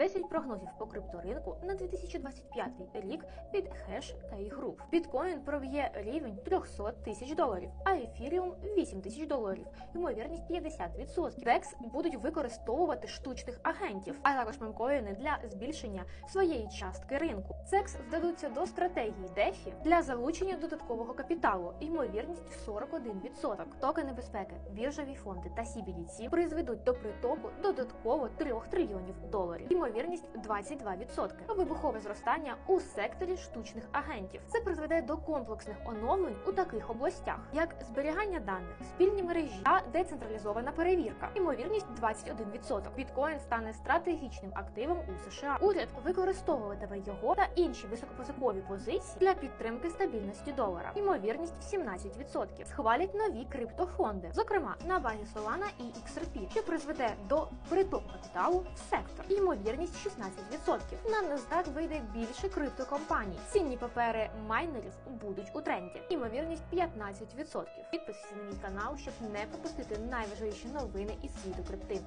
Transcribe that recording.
10 прогнозів по крипторинку на 2025 рік від Hash та Group. Біткоін проб'є рівень 300 тисяч доларів, а ефіріум 8 тисяч доларів. Ймовірність 50%. DEX будуть використовувати штучних агентів, а також мемкоїни для збільшення своєї частки ринку. CEX вдадуться до стратегії DeFi для залучення додаткового капіталу. Ймовірність 41%. Токени безпеки, біржові фонди та CBDC призведуть до притоку додатково 3 трильйонів доларів. Ймовірність 22%. Вибухове зростання у секторі штучних агентів. Це призведе до комплексних оновлень у таких областях, як зберігання даних, спільні мережі та децентралізована перевірка. Ймовірність 21%. Біткоін стане стратегічним активом у США. Уряд використовуватиме його та інші високопозикові позиції для підтримки стабільності долара. Ймовірність 17%. Схвалять нові криптофонди, зокрема на базі Solana і XRP, що призведе до притоку капіталу в сектор. Ймовірність 16%. На NASDAQ вийде більше криптокомпаній. Цінні папери майнерів будуть у тренді. Ймовірність 15%. Підписуйся на мій канал, щоб не пропустити найважливіші новини із світу крипти.